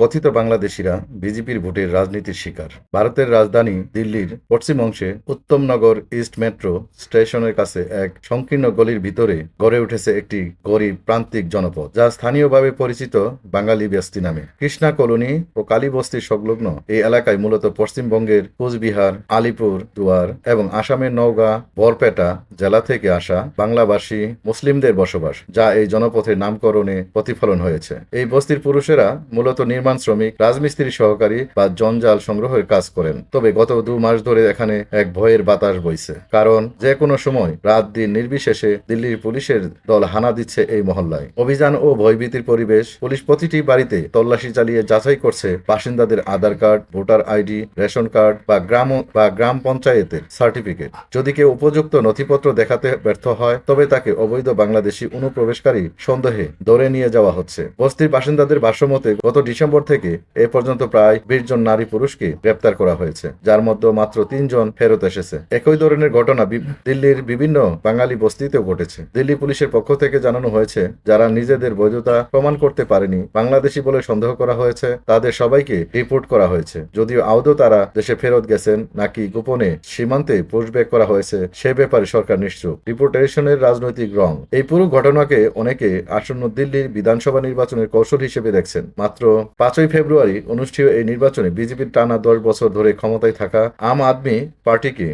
কথিত বাংলাদেশিরা বিজেপির ভোটের রাজনীতির শিকার। ভারতের রাজধানী দিল্লির পশ্চিম অংশে উত্তমনগর ইস্ট মেট্রো স্টেশনের কাছে এক সংকীর্ণ গলির ভিতরে গড়ে উঠেছে একটি গরিব প্রান্তিক জনপদ, যা স্থানীয়ভাবে পরিচিত বাঙালি ব্যস্তি নামে। কৃষ্ণা কলোনি ও কালীবস্তির সংলগ্ন এই এলাকায় মূলত পশ্চিমবঙ্গের কোচবিহার, আলিপুর, দুয়ার এবং আসামের নওগাঁ, বরপেটা জেলা থেকে আসা বাংলাভাষী মুসলিমদের বসবাস, যা এই জনপথের নামকরণে প্রতিফলন হয়েছে। এই বস্তির পুরুষেরা মূলত নির্মাণ শ্রমিক, রাজমিস্ত্রি সহকারী বা জঞ্জাল সংগ্রহের কাজ করেন। তবে গত দু মাস ধরে এখানে এক ভয়ের বাতাস বইছে। কারণ যে কোনো সময় রাত দিন নির্বিশেষে দিল্লির পুলিশের দল হানা দিচ্ছে এই মহল্লায়। অভিযান ও ভয়ভীতির পরিবেশ পুলিশ প্রতিটি বাড়িতে তল্লাশি চালিয়ে যাচাই করছে বাসিন্দাদের Aadhaar card, voter ID, ration card বা গ্রাম বা গ্রাম পঞ্চায়েতের সার্টিফিকেট। যদি কেউ উপযুক্ত নথিপত্র দেখাতে ব্যর্থ হয়, তবে তাকে অবৈধ বাংলাদেশি অনুপ্রবেশকারী সন্দেহে ধরে নিয়ে যাওয়া হচ্ছে। বস্তির বাসিন্দাদের ভাষ্যমতে গত ডিসেম্বর থেকে এ পর্যন্ত প্রায় বিশ জন নারী পুরুষকে গ্রেপ্তার করা হয়েছে, যার মধ্যে মাত্র তিনজন ফেরত এসেছে। একই ধরনের ঘটনা দিল্লির বিভিন্ন বাঙালি বস্তিতেও ঘটেছে। দিল্লি পুলিশের পক্ষ থেকে জানানো হয়েছে, যারা নিজেদের বৈধতা প্রমাণ করতে পারেনি, বাংলাদেশি বলে সন্দেহ করা হয়েছে, তাদের সবাইকে রিপোর্ট করা হয়েছে। যদিও আদৌ তারা দেশে ফেরত গেছেন, নাকি গোপনে সীমান্তে পুশব্যাক করা হয়েছে, সে ব্যাপারে সরকার নিশ্চুপ। রিপোর্টেশনের রাজনৈতিক রং। এই পুরো ঘটনাকে অনেকে আসন্ন দিল্লির বিধানসভা নির্বাচনের কৌশল হিসেবে দেখছেন। মাত্র পাঁচই ফেব্রুয়ারি অনুষ্ঠিত এই নির্বাচনে বিজেপির টানা দশ বছর ধরে ক্ষমতায় থাকা আম আদমি পার্টিকে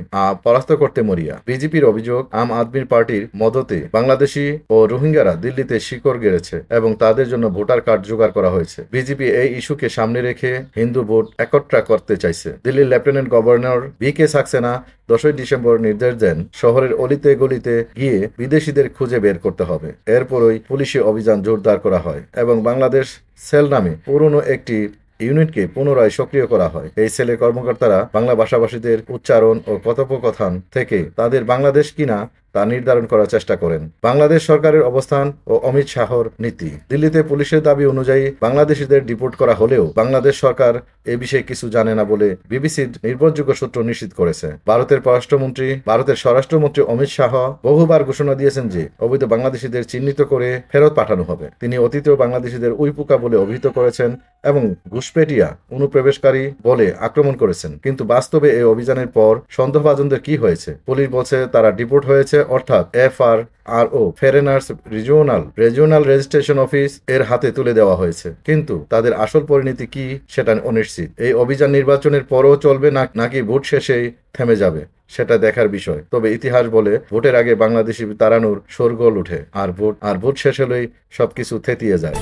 পরাস্ত করতে মরিয়া। বিজেপির অভিযোগ, আম আদমির পার্টির মদতে বাংলাদেশি ও রোহিঙ্গারা দিল্লিতে শিকড় গেড়েছে এবং তাদের জন্য ভোটার কার্ড জোগাড় করা হয়েছে। বিজেপি এই ইস্যুকে সামনে রেখে হিন্দু ভোট একত্রা করতে চাইছে। দিল্লির lieutenant governor B K Saxena দশই ডিসেম্বর নির্দেশ দেন, শহরের অলিতে গলিতে গিয়ে বিদেশিদের খুঁজে বের করতে হবে। এরপরই পুলিশি অভিযান জোরদার করা হয় এবং বাংলাদেশ সেল নামে পুরনো একটি ইউনিটকে পুনরায় সক্রিয় করা হয়। এই সেলের কর্মকর্তারা বাংলা ভাষাভাষীদের উচ্চারণ ও কথোপকথন থেকে তাদের বাংলাদেশ কিনা তা নির্ধারণ করার চেষ্টা করেন। বাংলাদেশ সরকারের অবস্থান ও অমিত শাহর নীতি। দিল্লিতে পুলিশের দাবি অনুযায়ী বাংলাদেশিদের ডিপোর্ট করা হলেও বাংলাদেশ সরকার এ বিষয়ে কিছু জানে না বলে বিবিসির নির্ভরযোগ্য সূত্র নিশ্চিত করেছে। ভারতের পররাষ্ট্রমন্ত্রী, ভারতের স্বরাষ্ট্রমন্ত্রী অমিত শাহ বহুবার ঘোষণা দিয়েছেন যে অবৈধ বাংলাদেশিদের চিহ্নিত করে ফেরত পাঠানো হবে। তিনি অতীতেও বাংলাদেশিদের উইপুকা বলে অভিহিত করেছেন এবং ঘুষপেটিয়া অনুপ্রবেশকারী বলে আক্রমণ করেছেন। কিন্তু বাস্তবে এই অভিযানের পর সন্দেহভাজনদের কি হয়েছে? পুলিশ বলছে তারা ডিপোর্ট হয়েছে অর্থাৎ F R R O foreigners regional regional registration office এর হাতে তুলে দেওয়া হয়েছে। কিন্তু তাদের আসল পরিণতি কি সেটা অনিশ্চিত। এই অভিযান নির্বাচনের পরও চলবে না নাকি ভোট শেষেই থেমে যাবে, সেটা দেখার বিষয়। তবে ইতিহাস বলে ভোটের আগে বাংলাদেশি তাড়ানোর শোরগোল উঠে, আর ভোট আর ভোট শেষ হলেই সবকিছু থেতিয়ে যায়।